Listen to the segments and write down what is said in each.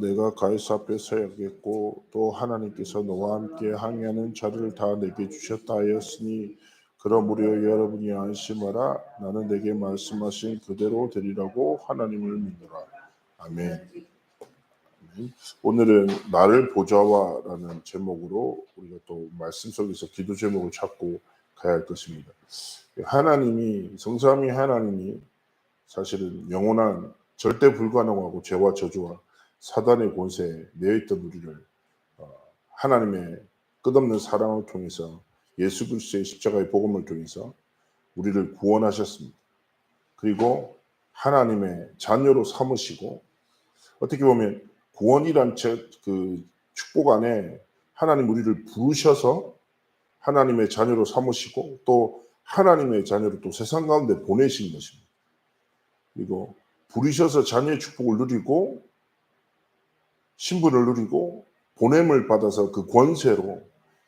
내가 가이사 앞에 서야겠고 또 하나님께서 너와 함께 항해하는 자들을 다 내게 주셨다 하였으니 그러므로 여러분이 안심하라 나는 내게 말씀하신 그대로 되리라고 하나님을 믿노라 아멘. 오늘은 나를 보좌와라는 제목으로 우리가 또 말씀 속에서 기도 제목을 찾고 가야 할 것입니다. 하나님이 성삼위 하나님이 사실은 영원한 절대 불가능하고 죄와 저주와 사단의 권세에 매여 있던 우리를 어, 하나님의 끝없는 사랑을 통해서 예수 그리스도의 십자가의 복음을 통해서 우리를 구원하셨습니다. 그리고 하나님의 자녀로 삼으시고 어떻게 보면 구원이란 제- 그 축복 안에 하나님 우리를 부르셔서 하나님의 자녀로 삼으시고 또 하나님의 자녀로 또 세상 가운데 보내신 것입니다. 그리고 부르셔서 자녀의 축복을 누리고 신분을 누리고 보냄을 받아서 그 권세로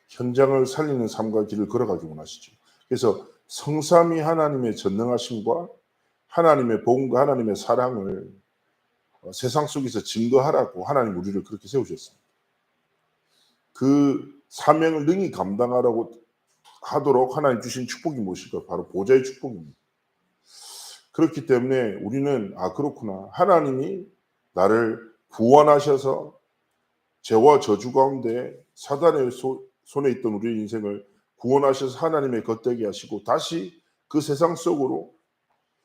현장을 살리는 삶과 길을 걸어가기 원하시죠. 그래서 성삼위 하나님의 전능하심과 하나님의 복음과 하나님의 사랑을 어, 세상 속에서 증거하라고 하나님 우리를 그렇게 세우셨습니다. 그 사명을 능히 감당하라고 하도록 하나님 주신 축복이 무엇일까? 바로 보좌의 축복입니다. 그렇기 때문에 우리는 아 그렇구나 하나님이 나를 구원하셔서 죄와 저주 가운데 사단의 소- 손에 있던 우리의 인생을 구원하셔서 하나님의 겉되게 하시고 다시 그 세상 속으로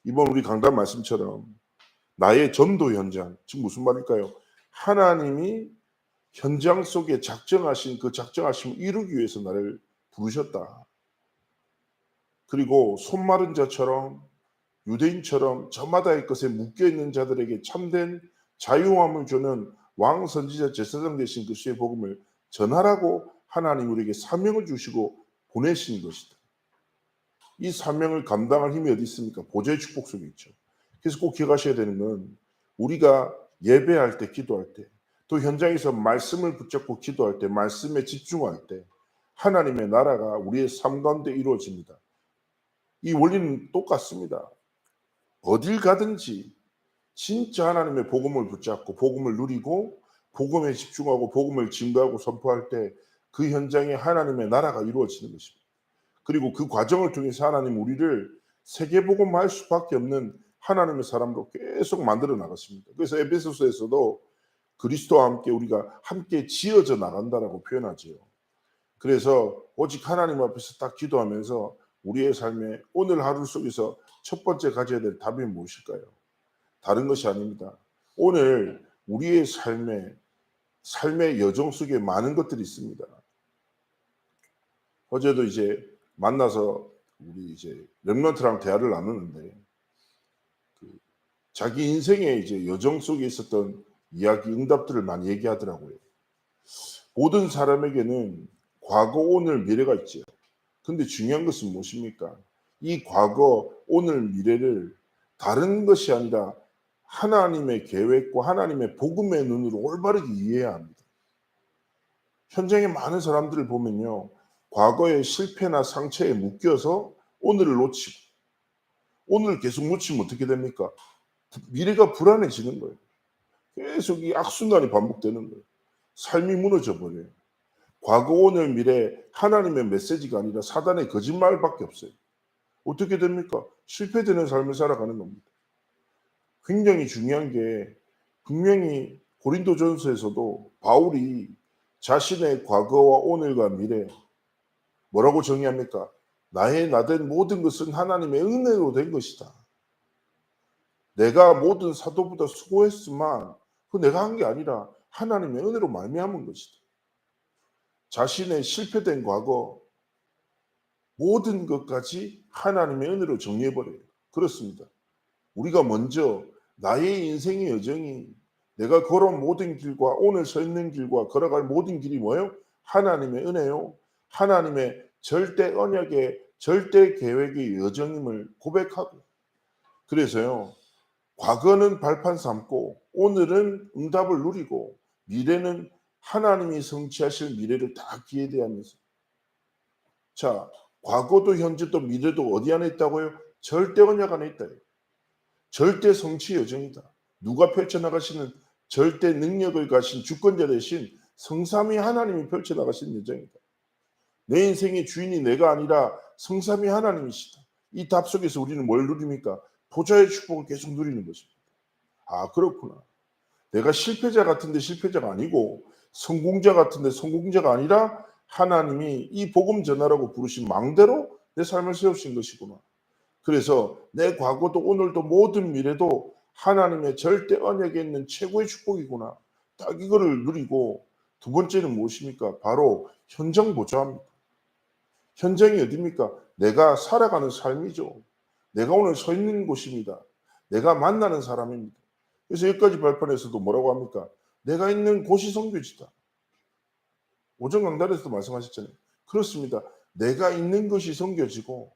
이번 우리 강단 말씀처럼 나의 전도 현장 즉 무슨 말일까요? 하나님이 현장 속에 작정하신 그 작정하심을 이루기 위해서 나를 부르셨다. 그리고 손 마른 자처럼 유대인처럼 저마다의 것에 묶여 있는 자들에게 참된 자유함을 주는 왕 선지자 제사장 되신 그리스도의 복음을 전하라고 하나님 우리에게 사명을 주시고 보내신 것이다. 이 사명을 감당할 힘이 어디 있습니까? 보좌의 축복 속에 있죠. 그래서 꼭 기억하셔야 되는 건 우리가 예배할 때, 기도할 때, 또 현장에서 말씀을 붙잡고 기도할 때, 말씀에 집중할 때, 하나님의 나라가 우리의 삶 가운데 이루어집니다. 이 원리는 똑같습니다. 어딜 가든지 진짜 하나님의 복음을 붙잡고 복음을 누리고 복음에 집중하고 복음을 증거하고 선포할 때 그 현장에 하나님의 나라가 이루어지는 것입니다. 그리고 그 과정을 통해서 하나님 우리를 세계 복음할 수밖에 없는 하나님의 사람으로 계속 만들어 나갔습니다. 그래서 에베소서에서도 그리스도와 함께 우리가 함께 지어져 나간다라고 표현하지요. 그래서 오직 하나님 앞에서 딱 기도하면서 우리의 삶에 오늘 하루 속에서 첫 번째 가져야 될 답이 무엇일까요? 다른 것이 아닙니다. 오늘 우리의 삶에 삶의 여정 속에 많은 것들이 있습니다. 어제도 이제 만나서 우리 이제 렘넌트랑 대화를 나누는데 그 자기 인생의 이제 여정 속에 있었던 이야기, 응답들을 많이 얘기하더라고요. 모든 사람에게는 과거, 오늘, 미래가 있지요. 근데 중요한 것은 무엇입니까? 이 과거, 오늘, 미래를 다른 것이 아니라 하나님의 계획과 하나님의 복음의 눈으로 올바르게 이해해야 합니다. 현장에 많은 사람들을 보면요. 과거의 실패나 상처에 묶여서 오늘을 놓치고 오늘 계속 놓치면 어떻게 됩니까? 미래가 불안해지는 거예요. 계속 이 악순환이 반복되는 거예요. 삶이 무너져 버려요. 과거, 오늘, 미래 하나님의 메시지가 아니라 사단의 거짓말밖에 없어요. 어떻게 됩니까? 실패되는 삶을 살아가는 겁니다. 굉장히 중요한 게 분명히 고린도전서에서도 바울이 자신의 과거와 오늘과 미래 뭐라고 정의합니까? 나의 나된 모든 것은 하나님의 은혜로 된 것이다. 내가 모든 사도보다 수고했지만 그 내가 한 게 아니라 하나님의 은혜로 말미암은 것이다. 자신의 실패된 과거 모든 것까지 하나님의 은혜로 정리해 버려요. 그렇습니다. 우리가 먼저 나의 인생의 여정이 내가 걸어온 모든 길과 오늘 서 있는 길과 걸어갈 모든 길이 뭐예요? 하나님의 은혜요. 하나님의 절대 언약의 절대 계획의 여정임을 고백하고 그래서요. 과거는 발판 삼고 오늘은 응답을 누리고 미래는 하나님이 성취하실 미래를 다 기대하면서 자 과거도 현재도 미래도 어디 안에 있다고요? 절대 언약 안에 있다. 절대 성취 여정이다. 누가 펼쳐나가시는 절대 능력을 가신 주권자 대신 성삼위 하나님이 펼쳐나가신 여정이다. 내 인생의 주인이 내가 아니라 성삼위 하나님이시다. 이 답 속에서 우리는 뭘 누립니까? 보좌의 축복을 계속 누리는 것입니다. 아 그렇구나. 내가 실패자 같은데 실패자가 아니고 성공자 같은데 성공자가 아니라 하나님이 이 복음 전하라고 부르신 망대로 내 삶을 세우신 것이구나. 그래서 내 과거도 오늘도 모든 미래도 하나님의 절대 언약에 있는 최고의 축복이구나. 딱 이거를 누리고 두 번째는 무엇입니까? 바로 현장 보좌합니다. 현장이 어디입니까? 내가 살아가는 삶이죠. 내가 오늘 서 있는 곳입니다. 내가 만나는 사람입니다. 그래서 여기까지 발판에서도 뭐라고 합니까? 내가 있는 곳이 성교지다. 오전 강단에서도 말씀하셨잖아요. 그렇습니다. 내가 있는 것이 성교지고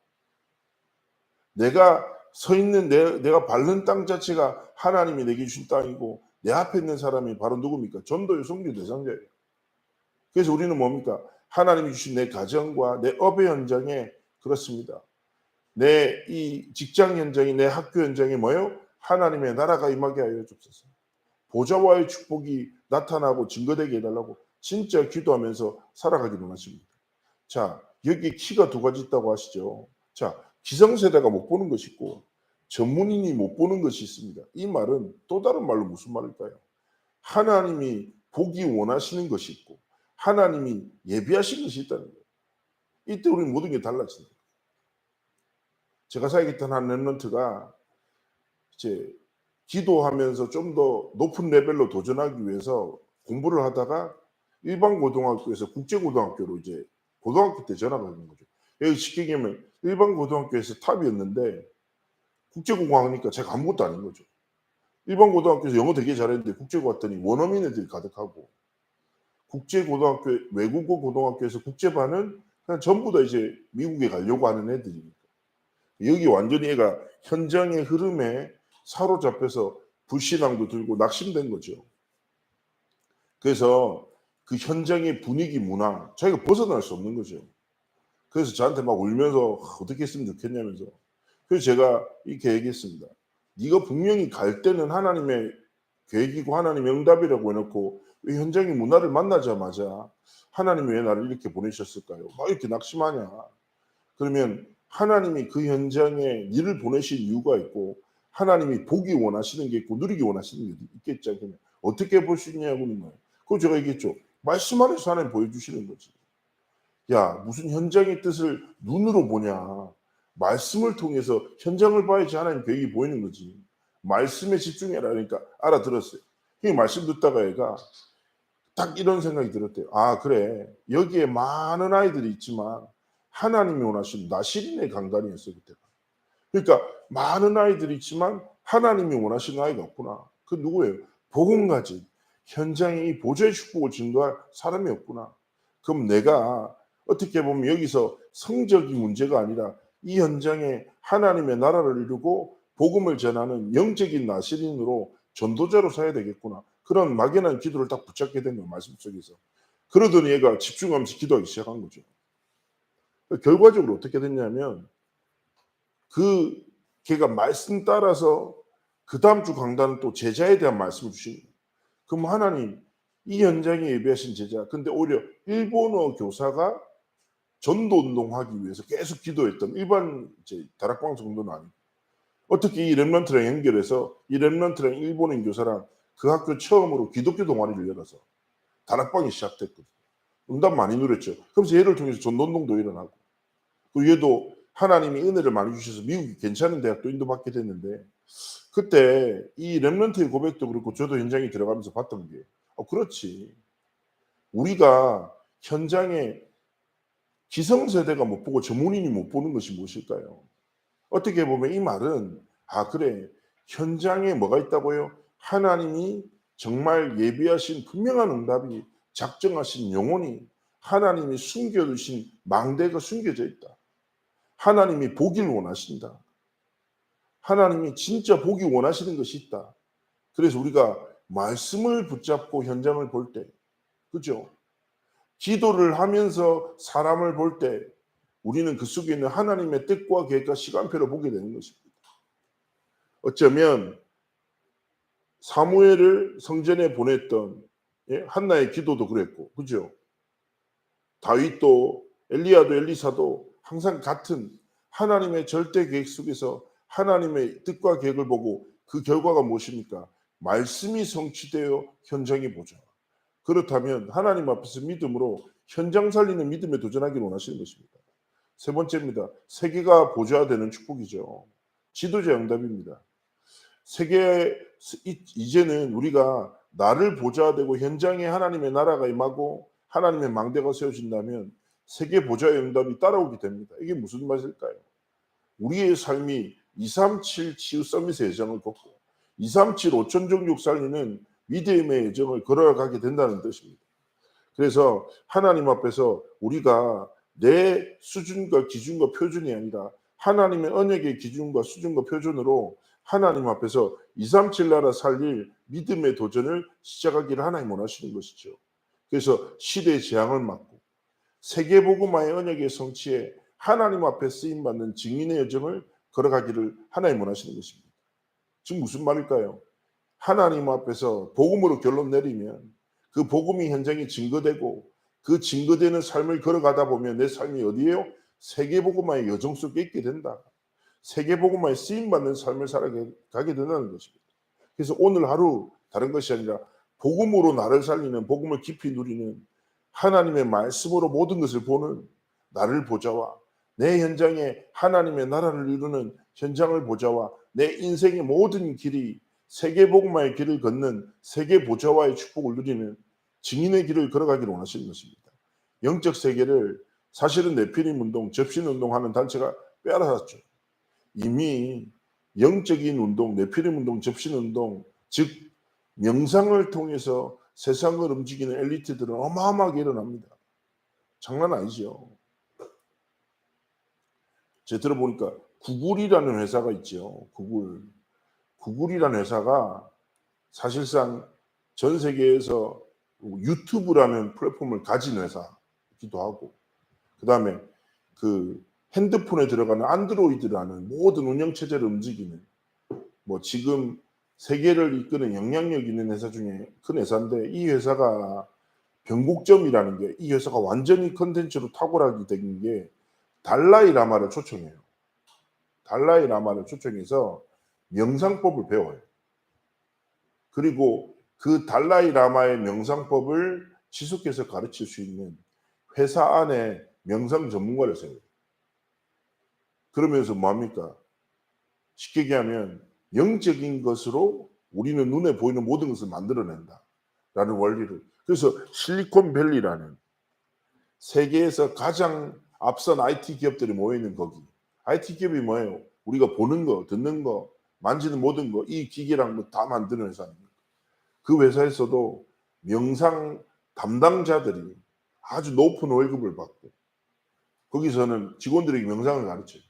내가 서 있는 내, 내가 밟는 땅 자체가 하나님이 내게 주신 땅이고 내 앞에 있는 사람이 바로 누굽니까? 전도의 성교 대상자예요. 그래서 우리는 뭡니까? 하나님이 주신 내 가정과 내 업의 현장에 그렇습니다. 내 이 직장 현장이 내 학교 현장이 뭐요? 하나님의 나라가 임하게 하여 주옵소서. 보좌와의 축복이 나타나고 증거되게 해달라고 진짜 기도하면서 살아가기를 하십니다. 자, 여기 키가 두 가지 있다고 하시죠. 자, 기성세대가 못 보는 것이 있고 전문인이 못 보는 것이 있습니다. 이 말은 또 다른 말로 무슨 말일까요? 하나님이 보기 원하시는 것이 있고 하나님이 예비하신 것이 있다는 거예요. 이때 우리 모든 게 달라진다. 제가 사역했던 한 랩런트가 이제 기도하면서 좀 더 높은 레벨로 도전하기 위해서 공부를 하다가 일반 고등학교에서 국제 고등학교로 이제 고등학교 때 전학을 하는 거죠. 여기 쉽게 얘기하면 일반 고등학교에서 탑이었는데 국제고가 하니까 제가 아무것도 아닌 거죠. 일반 고등학교에서 영어 되게 잘했는데 국제고 왔더니 원어민 애들이 가득하고 국제고등학교 외국어 고등학교에서 국제반은 그냥 전부 다 이제 미국에 가려고 하는 애들이니까 여기 완전히 애가 현장의 흐름에 사로잡혀서 불신앙도 들고 낙심된 거죠. 그래서 그 현장의 분위기 문화 자기가 벗어날 수 없는 거죠. 그래서 저한테 막 울면서 어떻게 했으면 좋겠냐면서 그래서 제가 이렇게 얘기했습니다. 네가 분명히 갈 때는 하나님의 계획이고 하나님의 응답이라고 해놓고 현장의 문화를 만나자마자 하나님이 왜 나를 이렇게 보내셨을까요? 막 이렇게 낙심하냐? 그러면 하나님이 그 현장에 일을 보내신 이유가 있고 하나님이 보기 원하시는 게 있고 누리기 하시는 게 있겠지 않겠냐? 어떻게 볼 수 있냐고 하는 거예요. 그거 제가 얘기했죠. 말씀 안에서 하나님 보여주시는 거지. 야, 무슨 현장의 뜻을 눈으로 보냐. 말씀을 통해서 현장을 봐야지 하나님 계획이 보이는 거지. 말씀에 집중해라. 그러니까 알아들었어요. 이 말씀 듣다가 애가 딱 이런 생각이 들었대요. 아, 그래. 여기에 많은 아이들이 있지만 하나님이 원하신 나시린의 강단이었어요, 그때 그러니까 많은 아이들이 있지만 하나님이 원하시는 아이가 없구나. 그 누구예요? 복음 가진 현장에 이 보좌의 축복을 증거할 사람이 없구나. 그럼 내가 어떻게 보면 여기서 성적이 문제가 아니라 이 현장에 하나님의 나라를 이루고 복음을 전하는 영적인 나시린으로 전도자로 사야 되겠구나. 그런 막연한 기도를 딱 붙잡게 된 거예요. 말씀 속에서. 그러더니 얘가 집중하면서 기도하기 시작한 거죠. 결과적으로 어떻게 됐냐면 그 걔가 말씀 따라서 그 다음 주 강단은 또 제자에 대한 말씀을 주시는 거예요. 그럼 하나님 이 현장에 예배하신 제자 근데 오히려 일본어 교사가 전도 운동하기 위해서 계속 기도했던 일반 이제 다락방 정도는 아니고 어떻게 이 렘런트랑 연결해서 이 렘런트랑 일본인 교사랑 그 학교 처음으로 기독교 동아리를 열어서 다락방이 시작됐거든요. 응답 많이 누렸죠. 그래서 얘를 통해서 전도 운동도 일어나고 그 얘도 하나님이 은혜를 많이 주셔서 미국이 괜찮은 대학도 인도받게 됐는데 그때 이 렘런트의 고백도 그렇고 저도 현장에 들어가면서 봤던 게 어, 그렇지 우리가 현장에 기성세대가 못 보고 전문인이 못 보는 것이 무엇일까요? 어떻게 보면 이 말은 아 그래 현장에 뭐가 있다고요? 하나님이 정말 예비하신 분명한 응답이 작정하신 영혼이 하나님이 숨겨두신 망대가 숨겨져 있다. 하나님이 보길 원하신다. 하나님이 진짜 보기 원하시는 것이 있다. 그래서 우리가 말씀을 붙잡고 현장을 볼 때, 그죠? 기도를 하면서 사람을 볼 때 우리는 그 속에 있는 하나님의 뜻과 계획과 시간표를 보게 되는 것입니다. 어쩌면 사무엘을 성전에 보냈던 예, 한나의 기도도 그랬고, 그죠? 다윗도 엘리야도 엘리사도 항상 같은 하나님의 절대 계획 속에서 하나님의 뜻과 계획을 보고 그 결과가 무엇입니까? 말씀이 성취되어 현장에 보자. 그렇다면 하나님 앞에서 믿음으로 현장 살리는 믿음에 도전하기를 원하시는 것입니다. 세 번째입니다. 세계가 보좌되는 축복이죠. 지도자 응답입니다. 세계 이- 이제는 우리가 나를 보좌되고 현장에 하나님의 나라가 임하고 하나님의 망대가 세워진다면 세계 보좌의 응답이 따라오게 됩니다. 이게 무슨 말일까요? 우리의 삶이 237 치유 서밋의 예정을 걷고 237 5천 종족 살리는 믿음의 예정을 걸어가게 된다는 뜻입니다. 그래서 하나님 앞에서 우리가 내 수준과 기준과 표준이 아니라 하나님의 언약의 기준과 수준과 표준으로 하나님 앞에서 237 나라 살릴 믿음의 도전을 시작하기를 하나님 원하시는 것이죠. 그래서 시대의 재앙을 막고 세계복음화의 언약의 성취에 하나님 앞에 쓰임 받는 증인의 여정을 걸어가기를 하나님 원하시는 것입니다. 지금 무슨 말일까요? 하나님 앞에서 복음으로 결론 내리면 그 복음이 현장에 증거되고 그 증거되는 삶을 걸어가다 보면 내 삶이 어디에요? 세계복음화의 여정 속에 있게 된다. 세계복음화에 쓰임 받는 삶을 살아가게 된다는 것입니다. 그래서 오늘 하루 다른 것이 아니라 복음으로 나를 살리는 복음을 깊이 누리는 하나님의 말씀으로 모든 것을 보는 나를 보자와 내 현장에 하나님의 나라를 이루는 현장을 보자와 내 인생의 모든 길이 세계 복음화의 길을 걷는 세계 보좌와의 축복을 누리는 증인의 길을 걸어가기를 원하시는 것입니다. 영적 세계를 사실은 네피림 운동, 접신 운동하는 단체가 빼앗았죠. 이미 영적인 운동, 네피림 운동, 접신 운동, 즉 명상을 통해서 세상을 움직이는 엘리트들은 어마어마하게 일어납니다. 장난 아니죠. 제가 들어보니까 구글이라는 회사가 있죠. 구글. 구글이라는 회사가 사실상 전 세계에서 유튜브라는 플랫폼을 가진 회사이기도 하고, 그 다음에 그 핸드폰에 들어가는 안드로이드라는 모든 운영 체제를 움직이는 뭐 지금 세계를 이끄는 영향력 있는 회사 중에 큰 회사인데 이 회사가 변곡점이라는 게 이 회사가 완전히 컨텐츠로 탁월하게 된 게 달라이 라마를 초청해요. 달라이 라마를 초청해서 명상법을 배워요. 그리고 그 달라이 라마의 명상법을 지속해서 가르칠 수 있는 회사 안에 명상 전문가를 세워요. 그러면서 뭐합니까? 쉽게 얘기하면 영적인 것으로 우리는 눈에 보이는 모든 것을 만들어낸다. 라는 원리를. 그래서 실리콘밸리라는 세계에서 가장 앞선 IT 기업들이 모여있는 거기. IT 기업이 뭐예요? 우리가 보는 거, 듣는 거, 만지는 모든 거, 이 기계랑 뭐 다 만드는 회사 입니다. 그 회사에서도 명상 담당자들이 아주 높은 월급을 받고 거기서는 직원들에게 명상을 가르쳐요.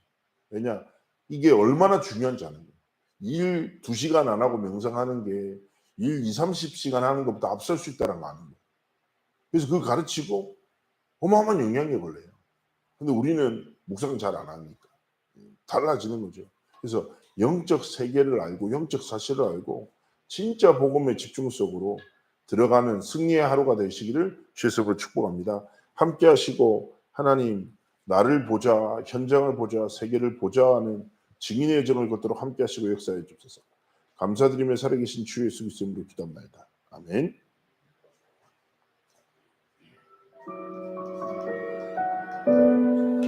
왜냐? 이게 얼마나 중요한지 아는 거예요. 일 2시간 안 하고 명상하는 게 일 2, 30시간 하는 것보다 앞설 수 있다는 거 아는 거예요. 그래서 그걸 가르치고 어마어마한 영향력을 내요. 근데 우리는 묵상을 잘안 하니까 달라지는 거죠. 그래서 영적 세계를 알고 영적 사실을 알고 진짜 복음의 집중 속으로 들어가는 승리의 하루가 되시기를 주에서 축복합니다. 함께 하시고 하나님 나를 보자, 현장을 보자, 세계를 보자 하는 증인의 여정을 걷도록 함께 하시고 역사해 주옵소서. 감사드리며 살아계신 주 예수 그리스도 이름으로 기도합니다. 아멘.